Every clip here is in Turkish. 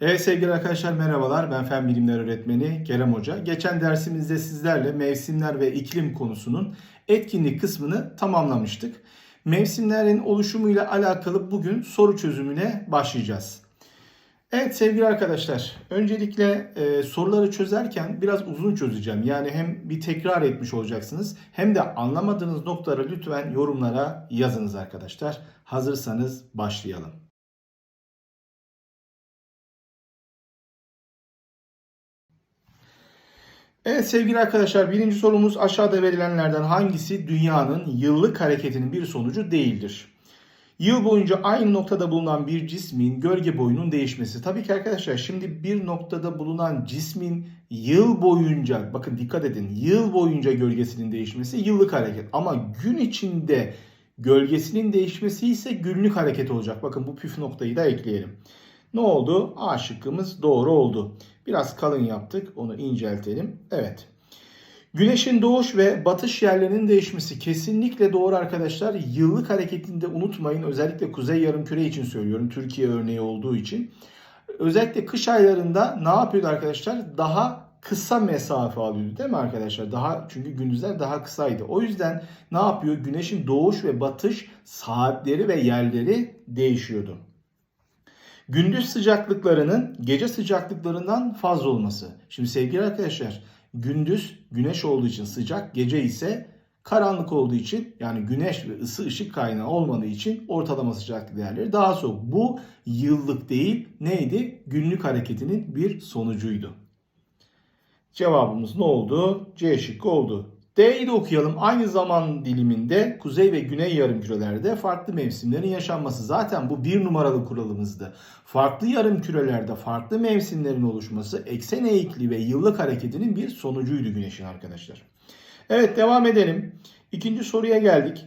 Evet sevgili arkadaşlar merhabalar. Ben Fen Bilimler Öğretmeni Kerem Hoca. Geçen dersimizde sizlerle mevsimler ve iklim konusunun etkinlik kısmını tamamlamıştık. Mevsimlerin oluşumuyla alakalı bugün soru çözümüne başlayacağız. Evet sevgili arkadaşlar, öncelikle e, soruları çözerken biraz uzun çözeceğim. Yani hem bir tekrar etmiş olacaksınız hem de anlamadığınız noktaları lütfen yorumlara yazınız arkadaşlar. Hazırsanız başlayalım. Evet sevgili arkadaşlar birinci sorumuz aşağıda verilenlerden hangisi dünyanın yıllık hareketinin bir sonucu değildir? Yıl boyunca aynı noktada bulunan bir cismin gölge boyunun değişmesi. Tabii ki arkadaşlar şimdi bir noktada bulunan cismin yıl boyunca bakın dikkat edin yıl boyunca gölgesinin değişmesi yıllık hareket. Ama gün içinde gölgesinin değişmesi ise günlük hareket olacak. Bakın bu püf noktayı da ekleyelim. Ne oldu? A şıkkımız doğru oldu. Biraz kalın yaptık. Onu inceltelim. Evet. Güneşin doğuş ve batış yerlerinin değişmesi kesinlikle doğru arkadaşlar. Yıllık hareketinde unutmayın. Özellikle kuzey yarımküre için söylüyorum. Türkiye örneği olduğu için. Özellikle kış aylarında ne yapıyordu arkadaşlar? Daha kısa mesafe alıyordu değil mi arkadaşlar? Daha çünkü gündüzler daha kısaydı. O yüzden ne yapıyor? Güneşin doğuş ve batış saatleri ve yerleri değişiyordu. Gündüz sıcaklıklarının gece sıcaklıklarından fazla olması. Şimdi sevgili arkadaşlar gündüz güneş olduğu için sıcak, gece ise karanlık olduğu için yani güneş ve ısı ışık kaynağı olmadığı için ortalama sıcaklık değerleri daha soğuk. Bu yıllık değil neydi? Günlük hareketinin bir sonucuydu. Cevabımız ne oldu? C şıkkı oldu. D'yi de okuyalım. Aynı zaman diliminde kuzey ve güney yarımkürelerde farklı mevsimlerin yaşanması. Zaten bu bir numaralı kuralımızdı. Farklı yarımkürelerde farklı mevsimlerin oluşması eksen eğikliği ve yıllık hareketinin bir sonucuydu güneşin arkadaşlar. Evet devam edelim. İkinci soruya geldik.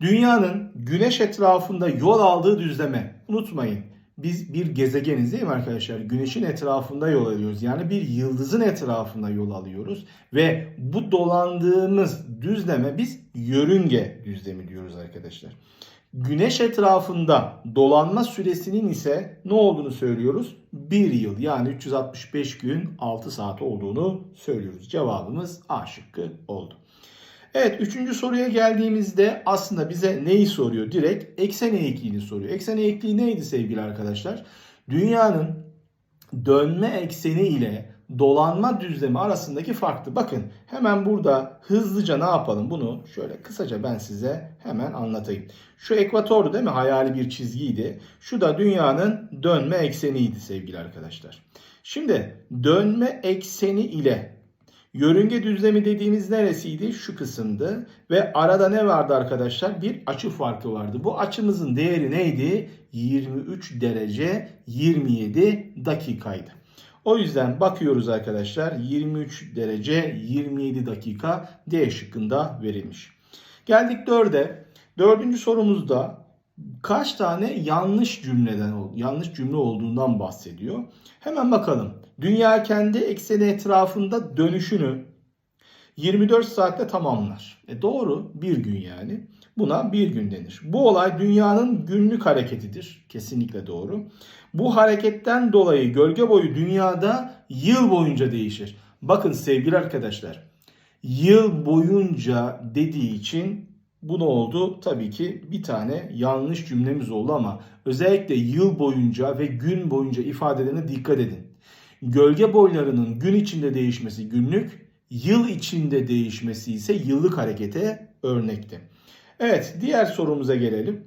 Dünyanın güneş etrafında yol aldığı düzleme. Unutmayın biz bir gezegeniz değil mi arkadaşlar? Güneşin etrafında yol alıyoruz. Yani bir yıldızın etrafında yol alıyoruz. Ve bu dolandığımız düzleme biz yörünge düzlemi diyoruz arkadaşlar. Güneş etrafında dolanma süresinin ise ne olduğunu söylüyoruz? 1 yıl yani 365 gün 6 saat olduğunu söylüyoruz. Cevabımız A şıkkı oldu. Evet üçüncü soruya geldiğimizde aslında bize neyi soruyor? Direkt eksen eğikliğini soruyor. Eksen eğikliği neydi sevgili arkadaşlar? Dünyanın dönme ekseni ile dolanma düzlemi arasındaki farktı. Bakın hemen burada hızlıca ne yapalım bunu şöyle kısaca ben size hemen anlatayım. Şu ekvatordu değil mi? Hayali bir çizgiydi. Şu da dünyanın dönme ekseniydi sevgili arkadaşlar. Şimdi dönme ekseni ile Yörünge düzlemi dediğimiz neresiydi? Şu kısımdı. Ve arada ne vardı arkadaşlar? Bir açı farkı vardı. Bu açımızın değeri neydi? 23 derece 27 dakikaydı. O yüzden bakıyoruz arkadaşlar 23 derece 27 dakika D şıkkında verilmiş. Geldik 4'e. Dördüncü sorumuzda kaç tane yanlış cümleden yanlış cümle olduğundan bahsediyor. Hemen bakalım. Dünya kendi ekseni etrafında dönüşünü 24 saatte tamamlar. E doğru bir gün yani. Buna bir gün denir. Bu olay dünyanın günlük hareketidir. Kesinlikle doğru. Bu hareketten dolayı gölge boyu dünyada yıl boyunca değişir. Bakın sevgili arkadaşlar. Yıl boyunca dediği için bu ne oldu? Tabii ki bir tane yanlış cümlemiz oldu ama özellikle yıl boyunca ve gün boyunca ifadelerine dikkat edin. Gölge boylarının gün içinde değişmesi günlük, yıl içinde değişmesi ise yıllık harekete örnekti. Evet, diğer sorumuza gelelim.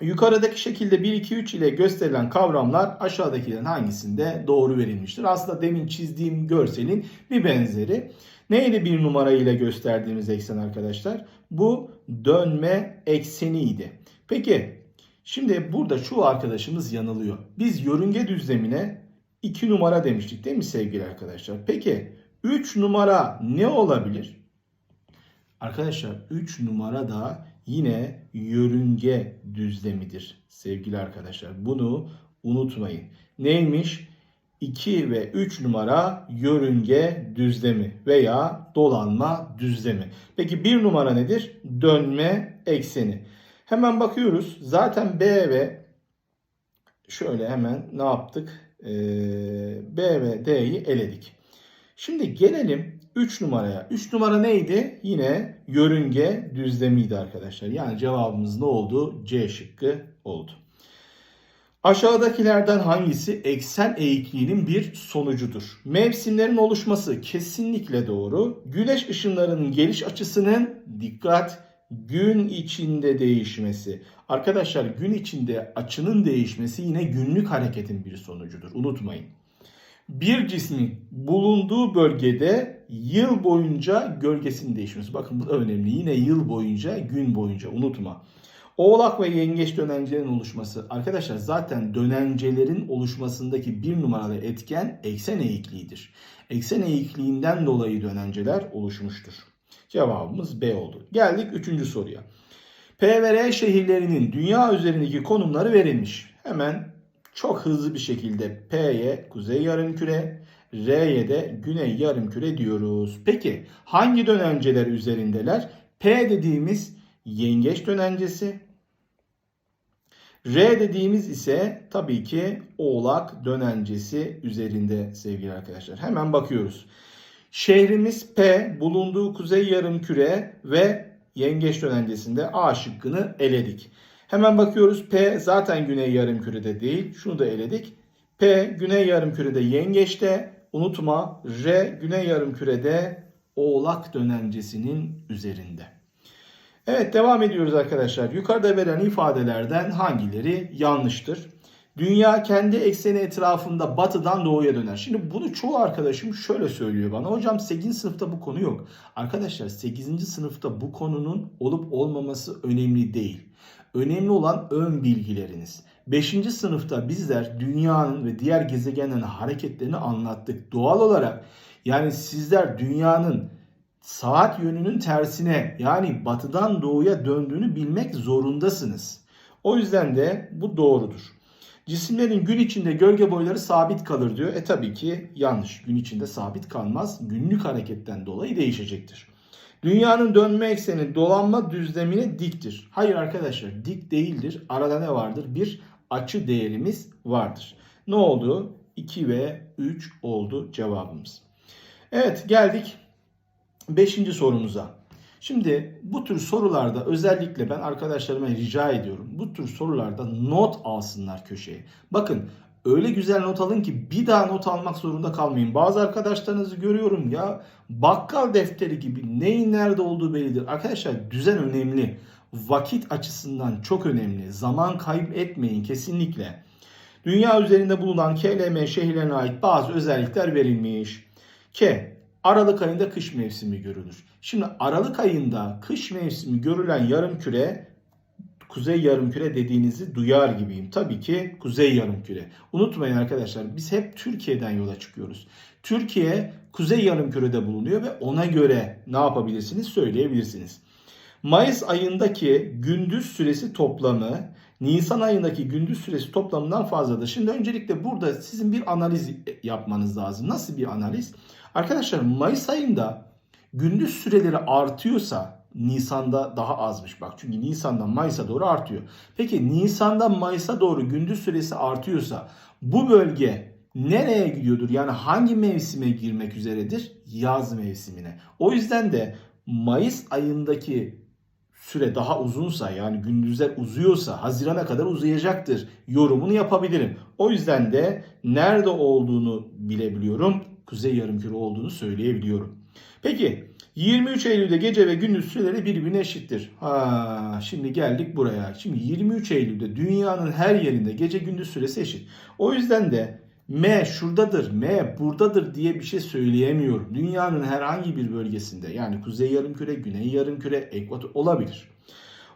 Yukarıdaki şekilde 1, 2, 3 ile gösterilen kavramlar aşağıdakilerin hangisinde doğru verilmiştir? Aslında demin çizdiğim görselin bir benzeri. Neydi bir numara ile gösterdiğimiz eksen arkadaşlar? Bu dönme ekseniydi. Peki şimdi burada şu arkadaşımız yanılıyor. Biz yörünge düzlemine 2 numara demiştik değil mi sevgili arkadaşlar? Peki 3 numara ne olabilir? Arkadaşlar 3 numara da yine yörünge düzlemidir sevgili arkadaşlar. Bunu unutmayın. Neymiş? 2 ve 3 numara yörünge düzlemi veya dolanma düzlemi. Peki 1 numara nedir? Dönme ekseni. Hemen bakıyoruz. Zaten B ve şöyle hemen ne yaptık? Ee, B ve D'yi eledik. Şimdi gelelim 3 numaraya. 3 numara neydi? Yine yörünge düzlemiydi arkadaşlar. Yani cevabımız ne oldu? C şıkkı oldu. Aşağıdakilerden hangisi eksen eğikliğinin bir sonucudur? Mevsimlerin oluşması kesinlikle doğru. Güneş ışınlarının geliş açısının dikkat gün içinde değişmesi. Arkadaşlar gün içinde açının değişmesi yine günlük hareketin bir sonucudur. Unutmayın. Bir cismin bulunduğu bölgede yıl boyunca gölgesinin değişmesi. Bakın bu da önemli. Yine yıl boyunca, gün boyunca unutma. Oğlak ve yengeç dönencelerin oluşması. Arkadaşlar zaten dönencelerin oluşmasındaki bir numaralı etken eksen eğikliğidir. Eksen eğikliğinden dolayı dönenceler oluşmuştur. Cevabımız B oldu. Geldik üçüncü soruya. P ve R şehirlerinin dünya üzerindeki konumları verilmiş. Hemen çok hızlı bir şekilde P'ye kuzey yarımküre, R'ye de güney yarımküre diyoruz. Peki hangi dönenceler üzerindeler? P dediğimiz yengeç dönencesi. R dediğimiz ise tabii ki oğlak dönencesi üzerinde sevgili arkadaşlar. Hemen bakıyoruz. Şehrimiz P bulunduğu kuzey yarımküre ve yengeç dönencesinde A şıkkını eledik. Hemen bakıyoruz P zaten güney yarımkürede değil. Şunu da eledik. P güney yarımkürede yengeçte. Unutma R güney yarımkürede oğlak dönencesinin üzerinde. Evet devam ediyoruz arkadaşlar. Yukarıda verilen ifadelerden hangileri yanlıştır? Dünya kendi ekseni etrafında batıdan doğuya döner. Şimdi bunu çoğu arkadaşım şöyle söylüyor bana. Hocam 8. sınıfta bu konu yok. Arkadaşlar 8. sınıfta bu konunun olup olmaması önemli değil. Önemli olan ön bilgileriniz. 5. sınıfta bizler dünyanın ve diğer gezegenlerin hareketlerini anlattık. Doğal olarak yani sizler dünyanın saat yönünün tersine yani batıdan doğuya döndüğünü bilmek zorundasınız. O yüzden de bu doğrudur. Cisimlerin gün içinde gölge boyları sabit kalır diyor. E tabii ki yanlış. Gün içinde sabit kalmaz. Günlük hareketten dolayı değişecektir. Dünyanın dönme ekseni dolanma düzlemine diktir. Hayır arkadaşlar dik değildir. Arada ne vardır? Bir açı değerimiz vardır. Ne oldu? 2 ve 3 oldu cevabımız. Evet geldik 5. sorumuza. Şimdi bu tür sorularda özellikle ben arkadaşlarıma rica ediyorum. Bu tür sorularda not alsınlar köşeye. Bakın öyle güzel not alın ki bir daha not almak zorunda kalmayın. Bazı arkadaşlarınızı görüyorum ya bakkal defteri gibi neyin nerede olduğu bellidir. Arkadaşlar düzen önemli. Vakit açısından çok önemli. Zaman kayıp etmeyin kesinlikle. Dünya üzerinde bulunan KLM şehirlerine ait bazı özellikler verilmiş. K. Aralık ayında kış mevsimi görülür. Şimdi Aralık ayında kış mevsimi görülen yarım küre kuzey yarım küre dediğinizi duyar gibiyim. Tabii ki kuzey yarım küre. Unutmayın arkadaşlar biz hep Türkiye'den yola çıkıyoruz. Türkiye kuzey yarım kürede bulunuyor ve ona göre ne yapabilirsiniz söyleyebilirsiniz. Mayıs ayındaki gündüz süresi toplamı Nisan ayındaki gündüz süresi toplamından fazladır. Şimdi öncelikle burada sizin bir analiz yapmanız lazım. Nasıl bir analiz? Arkadaşlar Mayıs ayında gündüz süreleri artıyorsa Nisan'da daha azmış bak. Çünkü Nisan'dan Mayıs'a doğru artıyor. Peki Nisan'dan Mayıs'a doğru gündüz süresi artıyorsa bu bölge nereye gidiyordur? Yani hangi mevsime girmek üzeredir? Yaz mevsimine. O yüzden de Mayıs ayındaki süre daha uzunsa yani gündüzler uzuyorsa Haziran'a kadar uzayacaktır yorumunu yapabilirim. O yüzden de nerede olduğunu bilebiliyorum. Kuzey yarımküre olduğunu söyleyebiliyorum. Peki 23 Eylül'de gece ve gündüz süreleri birbirine eşittir. Ha, şimdi geldik buraya. Şimdi 23 Eylül'de dünyanın her yerinde gece gündüz süresi eşit. O yüzden de M şuradadır, M buradadır diye bir şey söyleyemiyorum. Dünyanın herhangi bir bölgesinde yani kuzey yarımküre, güney yarımküre, ekvator olabilir.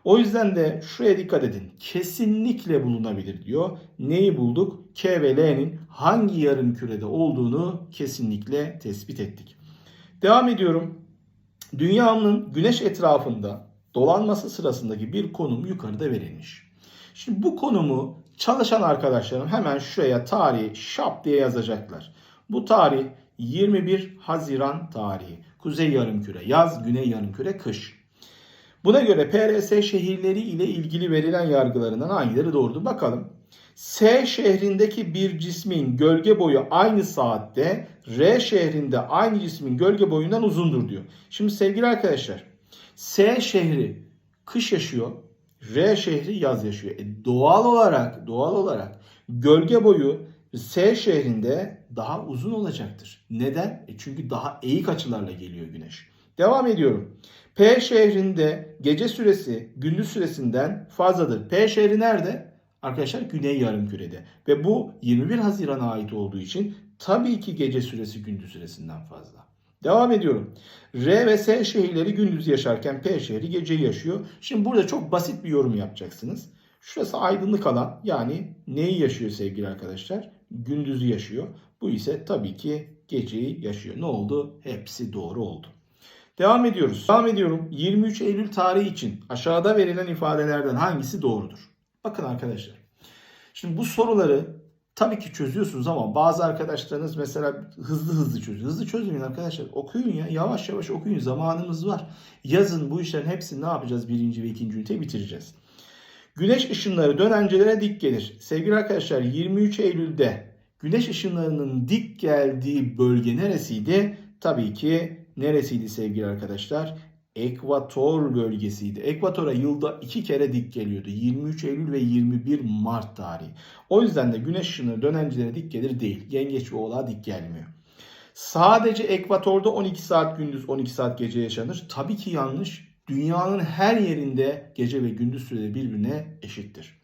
O yüzden de şuraya dikkat edin. Kesinlikle bulunabilir diyor. Neyi bulduk? K ve L'nin hangi yarım kürede olduğunu kesinlikle tespit ettik. Devam ediyorum. Dünyanın güneş etrafında dolanması sırasındaki bir konum yukarıda verilmiş. Şimdi bu konumu çalışan arkadaşlarım hemen şuraya tarihi şap diye yazacaklar. Bu tarih 21 Haziran tarihi. Kuzey yarımküre yaz, güney yarımküre kış. Buna göre PRS şehirleri ile ilgili verilen yargılarından hangileri doğrudur? Bakalım. S şehrindeki bir cismin gölge boyu aynı saatte R şehrinde aynı cismin gölge boyundan uzundur diyor. Şimdi sevgili arkadaşlar S şehri kış yaşıyor. R şehri yaz yaşıyor. E, doğal olarak doğal olarak gölge boyu S şehrinde daha uzun olacaktır. Neden? E çünkü daha eğik açılarla geliyor güneş. Devam ediyorum. P şehrinde gece süresi gündüz süresinden fazladır. P şehri nerede? Arkadaşlar Güney Yarımküre'de. Ve bu 21 Haziran'a ait olduğu için tabii ki gece süresi gündüz süresinden fazla. Devam ediyorum. R ve S şehirleri gündüz yaşarken P şehri geceyi yaşıyor. Şimdi burada çok basit bir yorum yapacaksınız. Şurası aydınlık alan yani neyi yaşıyor sevgili arkadaşlar? Gündüzü yaşıyor. Bu ise tabii ki geceyi yaşıyor. Ne oldu? Hepsi doğru oldu. Devam ediyoruz. Devam ediyorum. 23 Eylül tarihi için aşağıda verilen ifadelerden hangisi doğrudur? Bakın arkadaşlar. Şimdi bu soruları tabii ki çözüyorsunuz ama bazı arkadaşlarınız mesela hızlı hızlı çözüyor. Hızlı çözmeyin arkadaşlar. Okuyun ya. Yavaş yavaş okuyun. Zamanımız var. Yazın bu işlerin hepsini ne yapacağız? Birinci ve ikinci ünite bitireceğiz. Güneş ışınları dönencelere dik gelir. Sevgili arkadaşlar 23 Eylül'de güneş ışınlarının dik geldiği bölge neresiydi? Tabii ki neresiydi sevgili arkadaşlar? Ekvator bölgesiydi. Ekvatora yılda iki kere dik geliyordu. 23 Eylül ve 21 Mart tarihi. O yüzden de güneş ışını dönencilere dik gelir değil. Yengeç ve oğlağa dik gelmiyor. Sadece ekvatorda 12 saat gündüz 12 saat gece yaşanır. Tabii ki yanlış. Dünyanın her yerinde gece ve gündüz süreleri birbirine eşittir.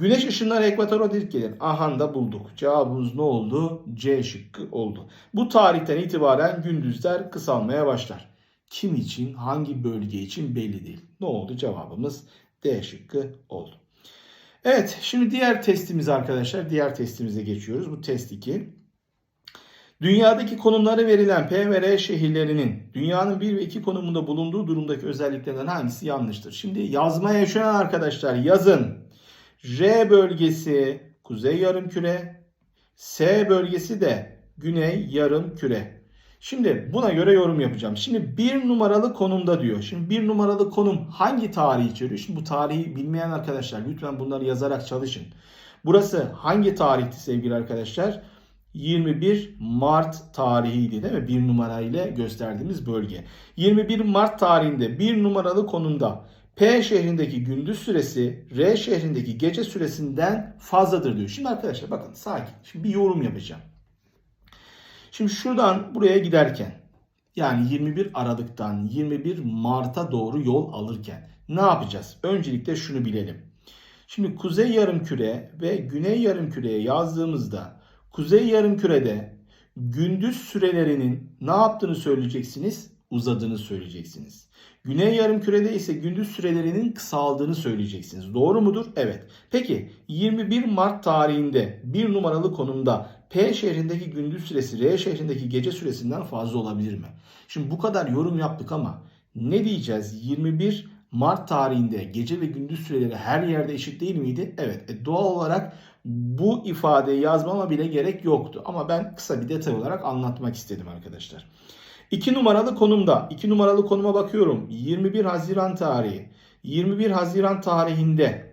Güneş ışınları ekvatora dik gelir. Aha da bulduk. Cevabımız ne oldu? C şıkkı oldu. Bu tarihten itibaren gündüzler kısalmaya başlar. Kim için, hangi bölge için belli değil. Ne oldu? Cevabımız D şıkkı oldu. Evet, şimdi diğer testimiz arkadaşlar. Diğer testimize geçiyoruz. Bu test 2. Dünyadaki konumları verilen P ve R şehirlerinin dünyanın 1 ve 2 konumunda bulunduğu durumdaki özelliklerinden hangisi yanlıştır? Şimdi yazmaya yaşayan arkadaşlar yazın. R bölgesi kuzey yarımküre, S bölgesi de güney yarımküre. Şimdi buna göre yorum yapacağım. Şimdi bir numaralı konumda diyor. Şimdi bir numaralı konum hangi tarihi içeriyor? Şimdi bu tarihi bilmeyen arkadaşlar lütfen bunları yazarak çalışın. Burası hangi tarihti sevgili arkadaşlar? 21 Mart tarihiydi değil mi? Bir numarayla gösterdiğimiz bölge. 21 Mart tarihinde bir numaralı konumda P şehrindeki gündüz süresi R şehrindeki gece süresinden fazladır diyor. Şimdi arkadaşlar bakın sakin. Şimdi bir yorum yapacağım. Şimdi şuradan buraya giderken yani 21 Aralık'tan 21 Mart'a doğru yol alırken ne yapacağız? Öncelikle şunu bilelim. Şimdi kuzey yarımküre ve güney yarımküreye yazdığımızda kuzey yarımkürede gündüz sürelerinin ne yaptığını söyleyeceksiniz? Uzadığını söyleyeceksiniz. Güney yarımkürede ise gündüz sürelerinin kısaldığını söyleyeceksiniz. Doğru mudur? Evet. Peki 21 Mart tarihinde bir numaralı konumda P şehrindeki gündüz süresi R şehrindeki gece süresinden fazla olabilir mi? Şimdi bu kadar yorum yaptık ama ne diyeceğiz? 21 Mart tarihinde gece ve gündüz süreleri her yerde eşit değil miydi? Evet. E, doğal olarak bu ifadeyi yazmama bile gerek yoktu. Ama ben kısa bir detay olarak anlatmak istedim arkadaşlar. 2 numaralı konumda, 2 numaralı konuma bakıyorum. 21 Haziran tarihi. 21 Haziran tarihinde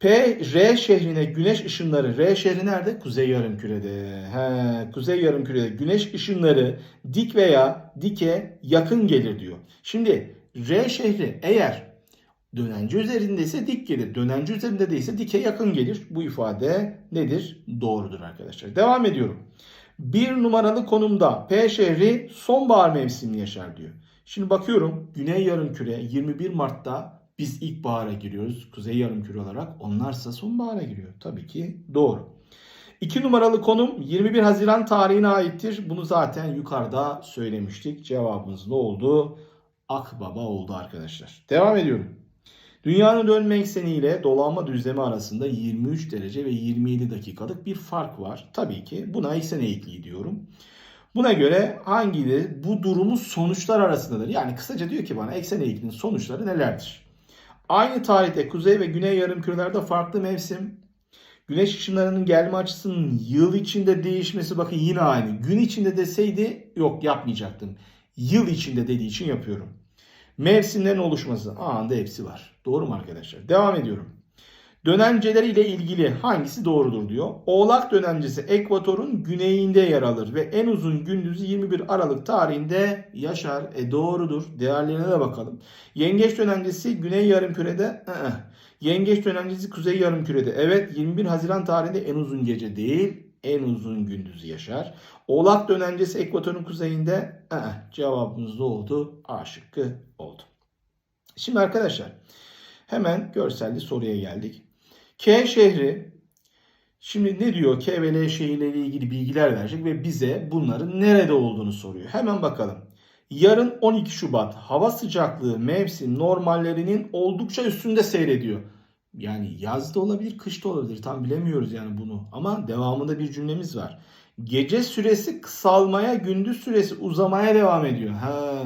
P, R şehrine güneş ışınları, R şehri nerede? Kuzey yarımkürede. He, kuzey yarımkürede güneş ışınları dik veya dike yakın gelir diyor. Şimdi R şehri eğer dönence üzerindeyse dik gelir. Dönence üzerinde değilse dike yakın gelir. Bu ifade nedir? Doğrudur arkadaşlar. Devam ediyorum. Bir numaralı konumda P şehri sonbahar mevsimini yaşar diyor. Şimdi bakıyorum Güney Yarımküre 21 Mart'ta biz ilkbahara giriyoruz. Kuzey Yarımküre olarak onlarsa sonbahara giriyor. Tabii ki doğru. 2 numaralı konum 21 Haziran tarihine aittir. Bunu zaten yukarıda söylemiştik. Cevabımız ne oldu? Akbaba oldu arkadaşlar. Devam ediyorum. Dünyanın dönme ekseni ile dolanma düzlemi arasında 23 derece ve 27 dakikalık bir fark var. Tabii ki buna eksen eğikliği diyorum. Buna göre hangileri bu durumun sonuçlar arasındadır? Yani kısaca diyor ki bana eksen eğikliğinin sonuçları nelerdir? Aynı tarihte kuzey ve güney yarımkürelerde farklı mevsim, güneş ışınlarının gelme açısının yıl içinde değişmesi bakın yine aynı. Gün içinde deseydi yok yapmayacaktım. Yıl içinde dediği için yapıyorum. Mevsimlerin oluşması anında hepsi var. Doğru mu arkadaşlar? Devam ediyorum. Dönenceleriyle ilgili hangisi doğrudur diyor. Oğlak dönencesi ekvatorun güneyinde yer alır ve en uzun gündüzü 21 Aralık tarihinde yaşar. E doğrudur. Değerlerine de bakalım. Yengeç dönencesi güney yarımkürede. ı-ı. Yengeç dönencesi kuzey yarımkürede. Evet 21 Haziran tarihinde en uzun gece değil en uzun gündüzü yaşar. Oğlak dönencesi ekvatorun kuzeyinde ı-ı. cevabımız da oldu. A şıkkı oldu. Şimdi arkadaşlar hemen görselli soruya geldik. K şehri şimdi ne diyor? K ve L şehirleriyle ilgili bilgiler verecek ve bize bunların nerede olduğunu soruyor. Hemen bakalım. Yarın 12 Şubat hava sıcaklığı mevsim normallerinin oldukça üstünde seyrediyor. Yani yaz da olabilir, kış da olabilir. Tam bilemiyoruz yani bunu. Ama devamında bir cümlemiz var. Gece süresi kısalmaya, gündüz süresi uzamaya devam ediyor. Ha.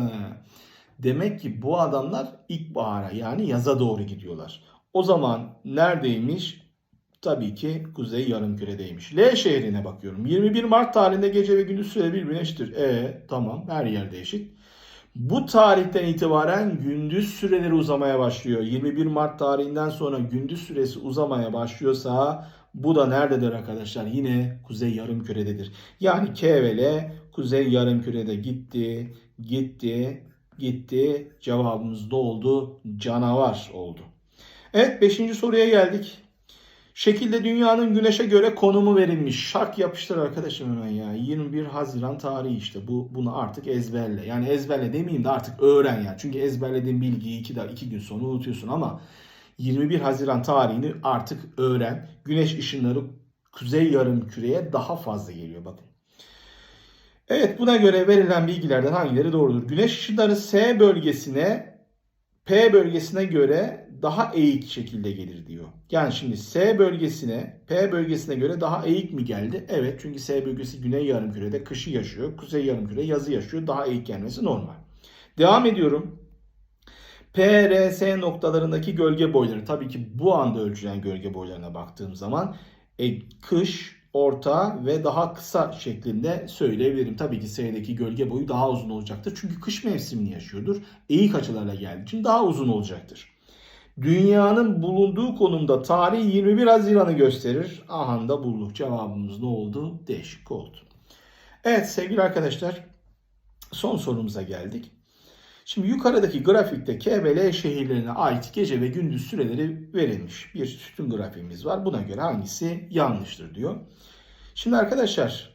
Demek ki bu adamlar ilkbahara yani yaza doğru gidiyorlar. O zaman neredeymiş? Tabii ki kuzey yarımküredeymiş. L şehrine bakıyorum. 21 Mart tarihinde gece ve gündüz süre birbirine eşittir. E tamam her yerde eşit. Bu tarihten itibaren gündüz süreleri uzamaya başlıyor. 21 Mart tarihinden sonra gündüz süresi uzamaya başlıyorsa bu da nerededir arkadaşlar? Yine kuzey yarımkürededir. Yani K kuzey yarımkürede gitti, gitti, gitti. Cevabımız da oldu. Canavar oldu. Evet 5. soruya geldik. Şekilde dünyanın güneşe göre konumu verilmiş. Şak yapıştır arkadaşım hemen ya. 21 Haziran tarihi işte. Bu bunu artık ezberle. Yani ezberle demeyeyim de artık öğren ya. Çünkü ezberlediğin bilgiyi 2 iki gün sonra unutuyorsun ama 21 Haziran tarihini artık öğren. Güneş ışınları kuzey yarım küreye daha fazla geliyor bakın. Evet buna göre verilen bilgilerden hangileri doğrudur? Güneş ışınları S bölgesine P bölgesine göre daha eğik şekilde gelir diyor. Yani şimdi S bölgesine P bölgesine göre daha eğik mi geldi? Evet çünkü S bölgesi güney yarımkürede kışı yaşıyor. Kuzey yarımküre yazı yaşıyor. Daha eğik gelmesi normal. Devam ediyorum. P, R, S noktalarındaki gölge boyları. Tabii ki bu anda ölçülen gölge boylarına baktığım zaman e, kış, orta ve daha kısa şeklinde söyleyebilirim. Tabii ki S'deki gölge boyu daha uzun olacaktır. Çünkü kış mevsimini yaşıyordur. Eğik açılarla geldiği için daha uzun olacaktır. Dünyanın bulunduğu konumda tarih 21 Haziran'ı gösterir. Aha da bulduk. Cevabımız ne oldu? Değişik oldu. Evet sevgili arkadaşlar son sorumuza geldik. Şimdi yukarıdaki grafikte K ve L şehirlerine ait gece ve gündüz süreleri verilmiş. Bir sütun grafiğimiz var. Buna göre hangisi yanlıştır diyor. Şimdi arkadaşlar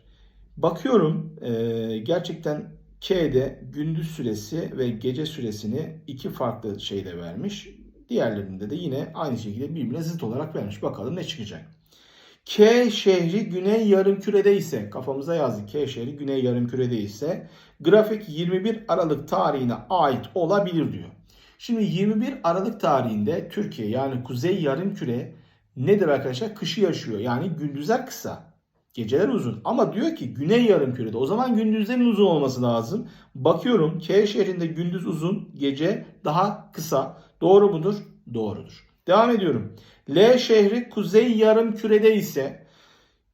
bakıyorum e, gerçekten K'de gündüz süresi ve gece süresini iki farklı şeyde vermiş. Diğerlerinde de yine aynı şekilde birbirine zıt olarak vermiş. Bakalım ne çıkacak. K şehri güney yarımkürede ise kafamıza yazdık. K şehri güney yarımkürede ise grafik 21 Aralık tarihine ait olabilir diyor. Şimdi 21 Aralık tarihinde Türkiye yani kuzey yarımküre nedir arkadaşlar? Kışı yaşıyor. Yani gündüzler kısa. Geceler uzun. Ama diyor ki güney yarımkürede. O zaman gündüzlerin uzun olması lazım. Bakıyorum K şehrinde gündüz uzun, gece daha kısa. Doğru mudur? Doğrudur. Devam ediyorum. L şehri kuzey yarım kürede ise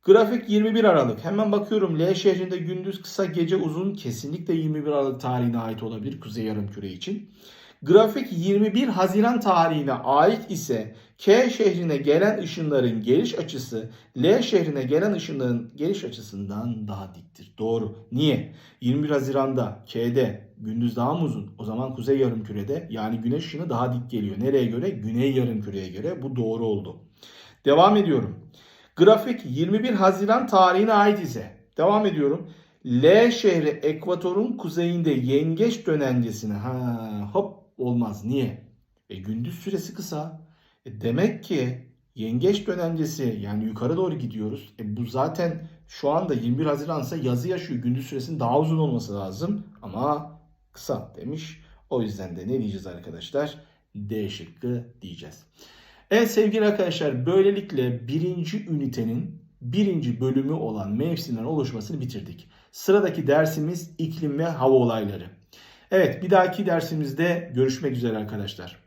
grafik 21 Aralık. Hemen bakıyorum L şehrinde gündüz kısa gece uzun kesinlikle 21 Aralık tarihine ait olabilir kuzey yarım küre için. Grafik 21 Haziran tarihine ait ise K şehrine gelen ışınların geliş açısı L şehrine gelen ışınların geliş açısından daha diktir. Doğru. Niye? 21 Haziran'da K'de gündüz daha mı uzun? O zaman kuzey yarımkürede yani güneş ışını daha dik geliyor. Nereye göre? Güney yarımküreye göre. Bu doğru oldu. Devam ediyorum. Grafik 21 Haziran tarihine ait ise devam ediyorum. L şehri ekvatorun kuzeyinde yengeç dönencesine ha hop olmaz. Niye? E, gündüz süresi kısa. E, demek ki yengeç dönencesi yani yukarı doğru gidiyoruz. E, bu zaten şu anda 21 Haziran ise yazı yaşıyor. Gündüz süresinin daha uzun olması lazım. Ama kısa demiş. O yüzden de ne diyeceğiz arkadaşlar? D şıkkı diyeceğiz. Evet sevgili arkadaşlar böylelikle birinci ünitenin birinci bölümü olan mevsimlerin oluşmasını bitirdik. Sıradaki dersimiz iklim ve hava olayları. Evet bir dahaki dersimizde görüşmek üzere arkadaşlar.